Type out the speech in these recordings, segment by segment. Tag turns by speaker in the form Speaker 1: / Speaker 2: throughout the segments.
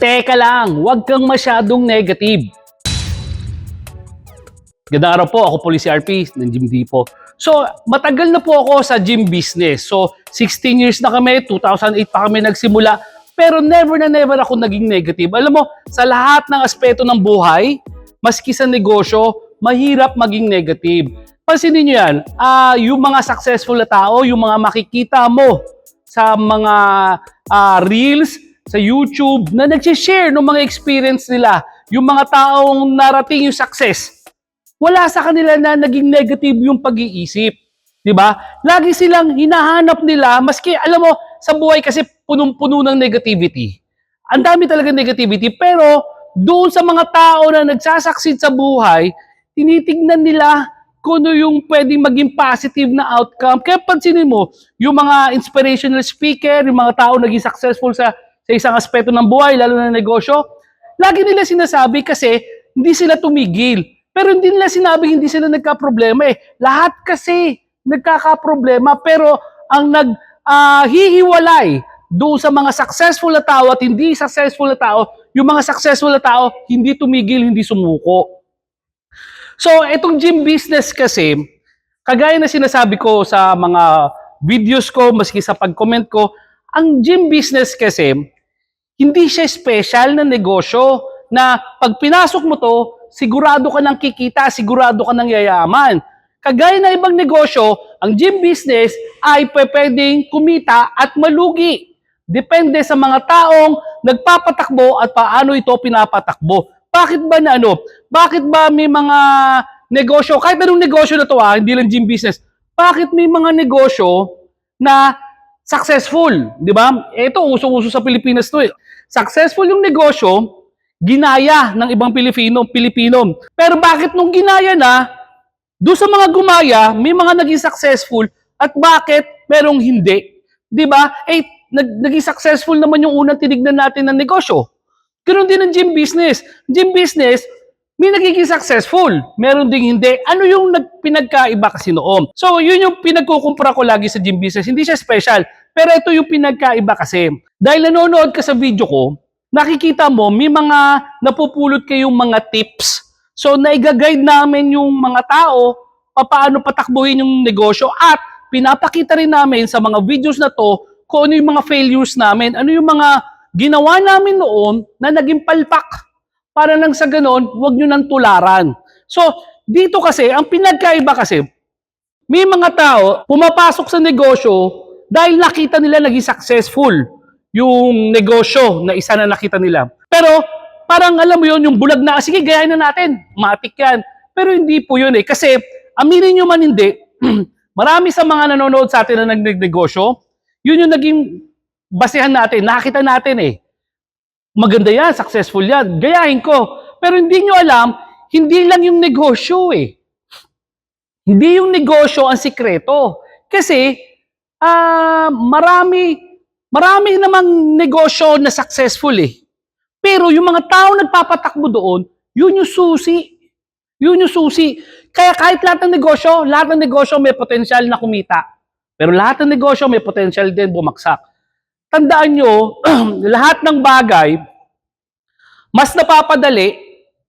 Speaker 1: Teka lang, huwag kang masyadong negative. Gandang araw po, ako po si RP ng Gym Depot. So, matagal na po ako sa gym business. So, 16 years na kami, 2008 pa kami nagsimula. Pero never na never ako naging negative. Alam mo, sa lahat ng aspeto ng buhay, maski sa negosyo, mahirap maging negative. Pansinin nyo yan, ah, yung mga successful na tao, yung mga makikita mo sa mga ah, reels, sa YouTube, na nagsishare ng mga experience nila, yung mga taong narating yung success, wala sa kanila na naging negative yung pag-iisip. 'Di ba? Lagi silang hinahanap nila, maski alam mo, sa buhay kasi punong-puno ng negativity. Ang dami talaga negativity, pero doon sa mga tao na nagsasucceed sa buhay, tinitignan nila kung ano yung pwedeng maging positive na outcome. Kaya pansinin mo, yung mga inspirational speaker, yung mga tao naging successful sa, sa isang aspeto ng buhay, lalo na negosyo, lagi nila sinasabi kasi hindi sila tumigil. Pero hindi nila sinabi hindi sila nagka-problema eh. Lahat kasi nagkaka-problema pero ang nag ah, hihiwalay sa mga successful na tao at hindi successful na tao, yung mga successful na tao hindi tumigil, hindi sumuko. So, itong gym business kasi, kagaya na sinasabi ko sa mga videos ko, maski sa pag-comment ko, ang gym business kasi, hindi siya special na negosyo na pag pinasok mo to, sigurado ka ng kikita, sigurado ka ng yayaman. Kagaya na ibang negosyo, ang gym business ay pwedeng kumita at malugi. Depende sa mga taong nagpapatakbo at paano ito pinapatakbo. Bakit ba na ano? Bakit ba may mga negosyo, kahit anong negosyo na to ah, hindi lang gym business, bakit may mga negosyo na successful, di ba? Ito, usong-uso sa Pilipinas to eh. Successful yung negosyo, ginaya ng ibang Pilipino, Pilipino. Pero bakit nung ginaya na, doon sa mga gumaya, may mga naging successful at bakit merong hindi? 'Di ba? Eh nag, naging successful naman yung unang tinignan natin ng negosyo. Ganoon din ang gym business. Gym business, may nagiging successful, meron ding hindi. Ano yung nag, pinagkaiba kasi noon? So, yun yung pinagkukumpara ko lagi sa gym business. Hindi siya special, pero ito yung pinagkaiba kasi. Dahil nanonood ka sa video ko, nakikita mo may mga napupulot kayong mga tips So, naiga-guide namin yung mga tao paano patakbuhin yung negosyo at pinapakita rin namin sa mga videos na to kung ano yung mga failures namin, ano yung mga ginawa namin noon na naging palpak para nang sa ganon, huwag nyo nang tularan. So, dito kasi, ang pinagkaiba kasi, may mga tao pumapasok sa negosyo dahil nakita nila naging successful yung negosyo na isa na nakita nila. Pero parang alam mo yon yung bulag na, sige, gayahin na natin. Matik yan. Pero hindi po yun eh. Kasi, aminin nyo man hindi, marami sa mga nanonood sa atin na nagnegosyo, yun yung naging basehan natin. Nakita natin eh. Maganda yan, successful yan. Gayahin ko. Pero hindi nyo alam, hindi lang yung negosyo eh. Hindi yung negosyo ang sikreto. Kasi, ah marami, marami namang negosyo na successful eh. Pero yung mga tao nagpapatakbo doon, yun yung susi. Yun yung susi. Kaya kahit lahat ng negosyo, lahat ng negosyo may potensyal na kumita. Pero lahat ng negosyo may potensyal din bumaksak. Tandaan nyo, lahat ng bagay, mas napapadali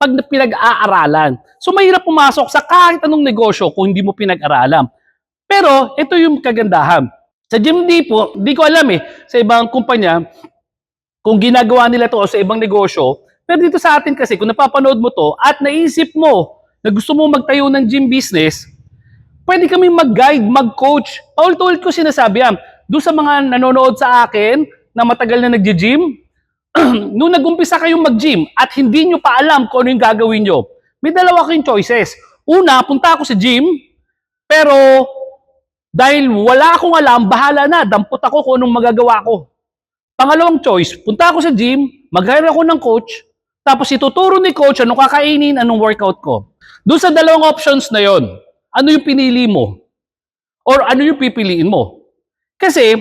Speaker 1: pag pinag-aaralan. So mahirap pumasok sa kahit anong negosyo kung hindi mo pinag-aralan. Pero ito yung kagandahan. Sa Gym Depot, di ko alam eh, sa ibang kumpanya, kung ginagawa nila to sa ibang negosyo, pero dito sa atin kasi, kung napapanood mo to at naisip mo na gusto mo magtayo ng gym business, pwede kami mag-guide, mag-coach. Paulit-ulit ko sinasabi yan. Doon sa mga nanonood sa akin na matagal na nag-gym, nung nag-umpisa kayong mag-gym at hindi nyo pa alam kung ano yung gagawin nyo, may dalawa kayong choices. Una, punta ako sa gym, pero dahil wala akong alam, bahala na, dampot ako kung anong magagawa ko. Pangalawang choice, punta ako sa gym, mag-hire ako ng coach, tapos ituturo ni coach anong kakainin, anong workout ko. Doon sa dalawang options na yon, ano yung pinili mo? Or ano yung pipiliin mo? Kasi,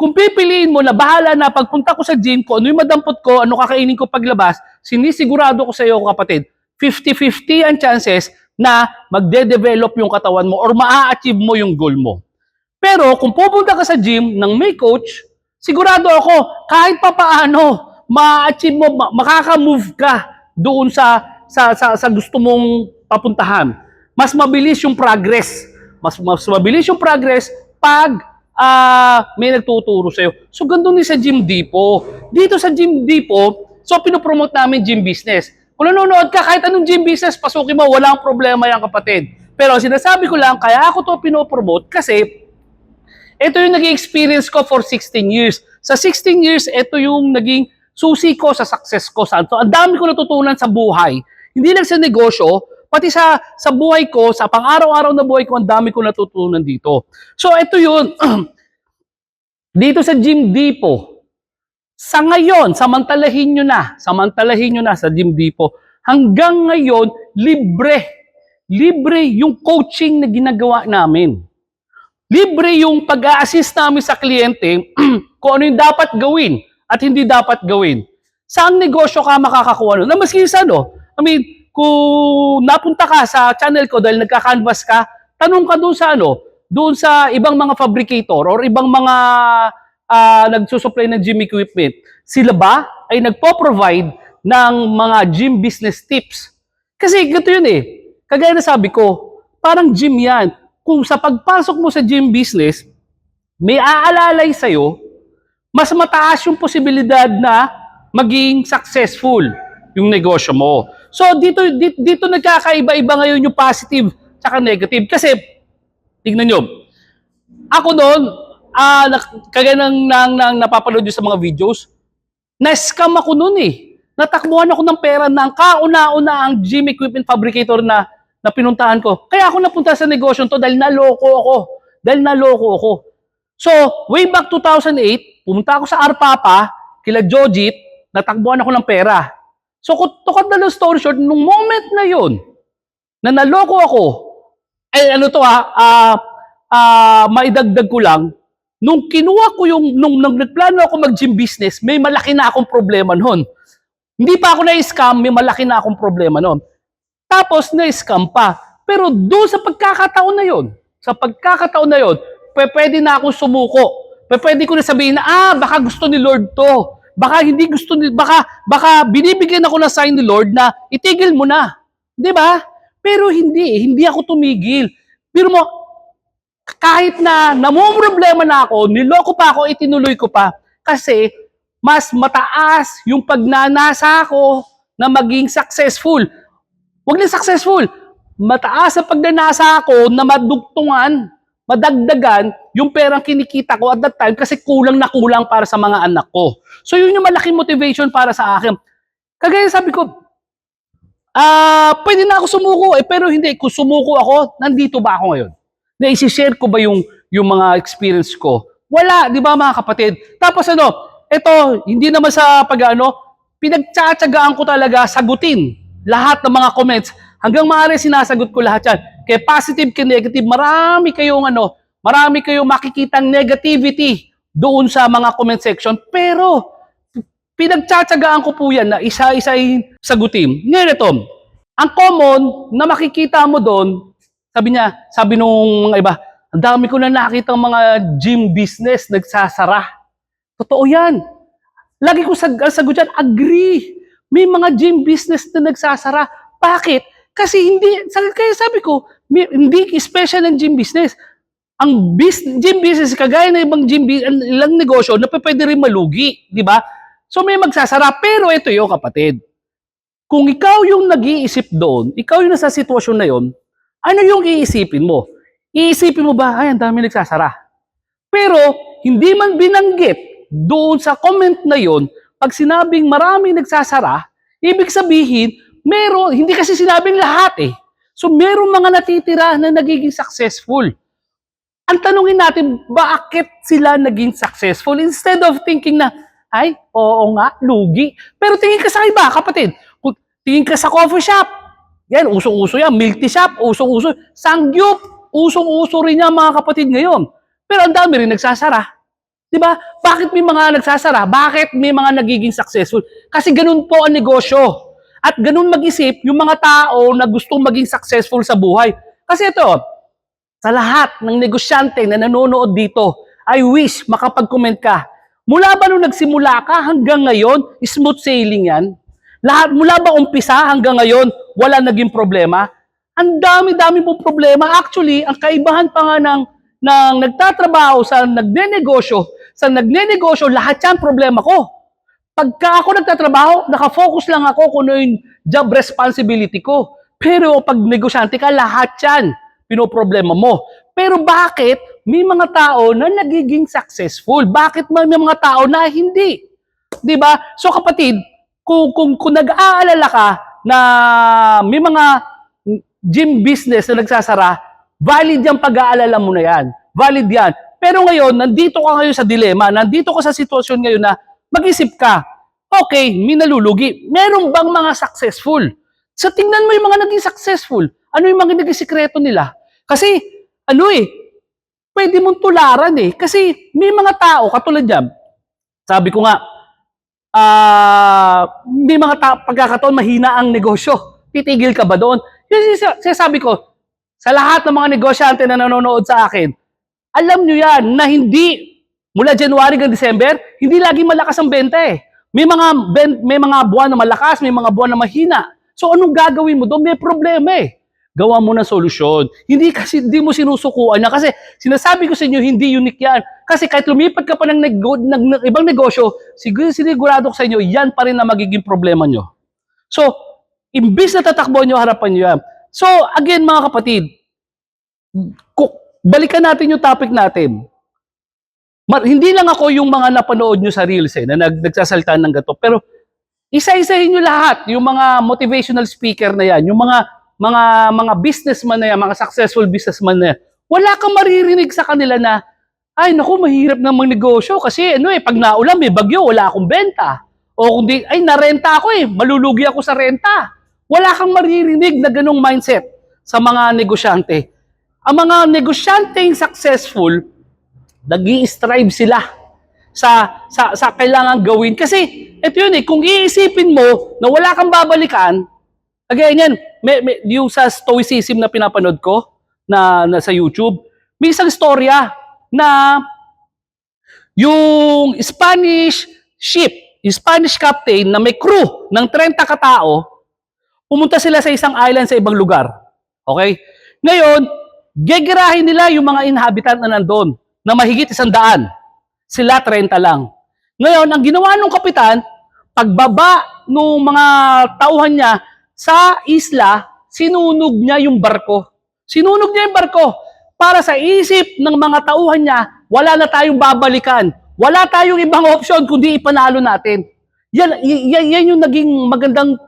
Speaker 1: kung pipiliin mo na bahala na pagpunta ko sa gym ko, ano yung madampot ko, ano kakainin ko paglabas, sinisigurado ko sa iyo kapatid, 50-50 ang chances na magde-develop yung katawan mo or maa-achieve mo yung goal mo. Pero kung pupunta ka sa gym ng may coach, sigurado ako, kahit pa paano, ma-achieve mo, ma- makaka-move ka doon sa, sa, sa, sa gusto mong papuntahan. Mas mabilis yung progress. Mas, mas mabilis yung progress pag ah, may nagtuturo sa'yo. So, ganun din sa Gym Depot. Dito sa Gym Depot, so pinopromote namin gym business. Kung nanonood ka, kahit anong gym business, pasukin mo, walang problema yan kapatid. Pero sinasabi ko lang, kaya ako to pinopromote kasi ito yung naging experience ko for 16 years. Sa 16 years, ito yung naging susi ko sa success ko. Sa, so, ang dami ko natutunan sa buhay. Hindi lang sa negosyo, pati sa sa buhay ko, sa pang-araw-araw na buhay ko, ang dami ko natutunan dito. So, ito yun. dito sa Gym Depot, sa ngayon, samantalahin nyo na, samantalahin nyo na sa Gym Depot, hanggang ngayon, libre. Libre yung coaching na ginagawa namin. Libre yung pag-a-assist namin sa kliyente kung ano yung dapat gawin at hindi dapat gawin. Saan negosyo ka makakakuha nun? Na maski sa ano, I mean, kung napunta ka sa channel ko dahil nagka-canvas ka, tanong ka doon sa ano, doon sa ibang mga fabricator or ibang mga ah, nagsusupply ng gym equipment. Sila ba ay nagpo-provide ng mga gym business tips? Kasi ganito yun eh. Kagaya na sabi ko, parang gym yan. Kung sa pagpasok mo sa gym business, may aalalay sa'yo, mas mataas yung posibilidad na maging successful yung negosyo mo. So dito dito, dito nagkakaiba-iba ngayon yung positive tsaka negative kasi tignan nyo. Ako noon, ah kagaya ng, ng, ng napapanood sa mga videos, na-scam ako noon eh. Natakbuhan ako ng pera ng kauna-una ang gym equipment fabricator na na pinuntahan ko. Kaya ako napunta sa negosyo to dahil naloko ako. Dahil naloko ako. So, way back 2008, pumunta ako sa Arpapa, kila Jojit, natakbuhan ako ng pera. So, to cut the story short, nung moment na yon na naloko ako, eh ano to ha, ah, ah, maidagdag ko lang, nung kinuha ko yung, nung, nung nagplano ako mag-gym business, may malaki na akong problema noon. Hindi pa ako na-scam, may malaki na akong problema noon. Tapos na-scam pa. Pero doon sa pagkakataon na yon, sa pagkakataon na yon, pwede na akong sumuko. Pwede ko na sabihin na, ah, baka gusto ni Lord to. Baka hindi gusto ni, baka, baka binibigyan ako ng sign ni Lord na itigil mo na. Di ba? Pero hindi, hindi ako tumigil. Pero mo, kahit na namumroblema na ako, niloko pa ako, itinuloy ko pa. Kasi mas mataas yung pagnanasa ko na maging successful. Huwag na successful. Mataas ang pagnanasa ko na madugtungan, madagdagan yung perang kinikita ko at that time kasi kulang na kulang para sa mga anak ko. So yun yung malaking motivation para sa akin. Kagaya sabi ko, ah, pwede na ako sumuko eh, pero hindi. Kung sumuko ako, nandito ba ako ngayon? Na isi-share ko ba yung, yung mga experience ko? Wala, di ba mga kapatid? Tapos ano, ito, hindi naman sa pag-ano, pinagtsatsagaan ko talaga sagutin lahat ng mga comments. Hanggang maaari sinasagot ko lahat yan. Kaya positive kay negative, marami kayong ano, marami kayong makikitang negativity doon sa mga comment section. Pero, pinagtsatsagaan ko po yan na isa-isahin sagutin. Ngayon ito, ang common na makikita mo doon, sabi niya, sabi nung mga iba, ang dami ko na nakita mga gym business nagsasara. Totoo yan. Lagi ko sag sagot yan, agree. May mga gym business na nagsasara. Bakit? Kasi hindi, kaya sabi ko, may, hindi special ng gym business. Ang bis, gym business, kagaya ng ibang gym ilang negosyo, na pwede rin malugi. Di ba? So may magsasara. Pero ito yung kapatid. Kung ikaw yung nag-iisip doon, ikaw yung nasa sitwasyon na yon, ano yung iisipin mo? Iisipin mo ba, ay, ang dami nagsasara. Pero, hindi man binanggit doon sa comment na yon, pag sinabing marami nagsasara, ibig sabihin, meron, hindi kasi sinabing lahat eh. So, meron mga natitira na nagiging successful. Ang tanungin natin, bakit sila naging successful? Instead of thinking na, ay, oo nga, lugi. Pero tingin ka sa iba, kapatid. Tingin ka sa coffee shop, yan, usong-uso yan. Milk shop, usong-uso. Sangyup, usong-uso rin yan mga kapatid ngayon. Pero ang dami rin nagsasara. Di ba? Bakit may mga nagsasara? Bakit may mga nagiging successful? Kasi ganun po ang negosyo. At ganun mag-isip yung mga tao na gustong maging successful sa buhay. Kasi ito, sa lahat ng negosyante na nanonood dito, I wish makapag-comment ka. Mula ba nung nagsimula ka hanggang ngayon, smooth sailing yan? Lahat, mula ba umpisa hanggang ngayon, wala naging problema? Ang dami-dami pong problema. Actually, ang kaibahan pa nga ng, ng nagtatrabaho sa nagnenegosyo, sa nagnenegosyo, lahat yan problema ko. Pagka ako nagtatrabaho, nakafocus lang ako kung ano yung job responsibility ko. Pero pag negosyante ka, lahat yan pinoproblema mo. Pero bakit may mga tao na nagiging successful? Bakit may mga tao na hindi? 'Di ba? So kapatid, kung kung, kung nag-aalala ka na may mga gym business na nagsasara, valid yung pag-aalala mo na yan. Valid yan. Pero ngayon, nandito ka ngayon sa dilema, nandito ka sa sitwasyon ngayon na mag-isip ka, okay, may nalulugi. Meron bang mga successful? Sa tingnan mo yung mga naging successful, ano yung mga naging sikreto nila? Kasi, ano eh, pwede mong tularan eh. Kasi may mga tao, katulad yan, sabi ko nga, ah, may mga ta- pagkakataon mahina ang negosyo. Titigil ka ba doon? Sisa- sinasabi ko, sa lahat ng mga negosyante na nanonood sa akin, alam nyo yan na hindi mula January hanggang December, hindi lagi malakas ang benta eh. May mga ben- may mga buwan na malakas, may mga buwan na mahina. So anong gagawin mo doon? May problema eh. Gawa mo ng solusyon. Hindi kasi hindi mo sinusukuan na kasi sinasabi ko sa inyo hindi unique yan. Kasi kahit lumipat ka pa ng, nego, ng, ng ibang negosyo, siguro sinigurado ko sa inyo, yan pa rin na magiging problema nyo. So, imbis na tatakbo nyo, harapan nyo yan. So, again mga kapatid, balikan natin yung topic natin. Ma- hindi lang ako yung mga napanood nyo sa Reels eh, na nag nagsasalta ng gato. Pero isa-isahin nyo lahat, yung mga motivational speaker na yan, yung mga mga mga businessman na yan, mga successful businessman na yan, wala kang maririnig sa kanila na, ay naku, mahirap na magnegosyo kasi ano eh, pag naulan, may bagyo, wala akong benta. O kundi, ay narenta ako eh, malulugi ako sa renta. Wala kang maririnig na ganong mindset sa mga negosyante. Ang mga negosyanteng successful, nag strive sila sa, sa, sa kailangan gawin. Kasi, ito yun eh, kung iisipin mo na wala kang babalikan, again yan, may, may, yung sa stoicism na pinapanood ko, na, na sa YouTube, may isang storya na yung Spanish ship, yung Spanish captain na may crew ng 30 katao, pumunta sila sa isang island sa ibang lugar. Okay? Ngayon, gegerahin nila yung mga inhabitant na nandun na mahigit isang daan. Sila 30 lang. Ngayon, ang ginawa ng kapitan, pagbaba ng mga tauhan niya sa isla, sinunog niya yung barko. Sinunog niya yung barko para sa isip ng mga tauhan niya, wala na tayong babalikan. Wala tayong ibang option kundi ipanalo natin. Yan, yan, yan yung naging magandang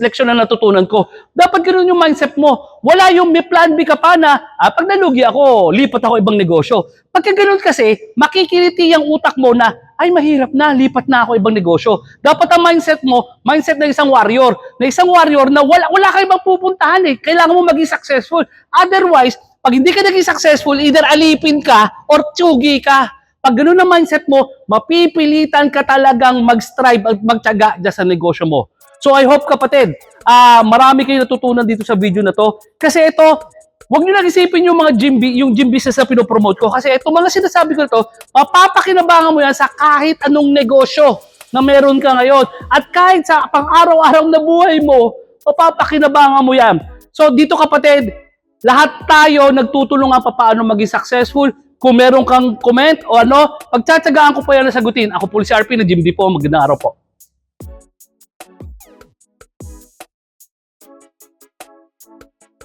Speaker 1: leksyon na natutunan ko. Dapat ganoon yung mindset mo. Wala yung may plan B ka pa na, ah, pag nalugi ako, lipat ako ibang negosyo. Pagka ganoon kasi, makikiliti yung utak mo na, ay mahirap na, lipat na ako ibang negosyo. Dapat ang mindset mo, mindset ng isang warrior. Na isang warrior na wala, wala ka ibang pupuntahan eh. Kailangan mo maging successful. Otherwise, pag hindi ka naging successful, either alipin ka or tsugi ka. Pag ganun ang mindset mo, mapipilitan ka talagang mag-strive at magtyaga dyan sa negosyo mo. So I hope kapatid, ah marami kayo natutunan dito sa video na to. Kasi ito, Huwag niyo lang isipin yung mga gym, yung gym business na pinopromote ko. Kasi ito mga sinasabi ko to, mapapakinabangan mo yan sa kahit anong negosyo na meron ka ngayon. At kahit sa pang-araw-araw na buhay mo, mapapakinabangan mo yan. So dito kapatid, lahat tayo nagtutulungan pa paano maging successful. Kung meron kang comment o ano, pagtsatsagaan ko po yan na sagutin. Ako po si RP na Jim D po. Magandang araw po.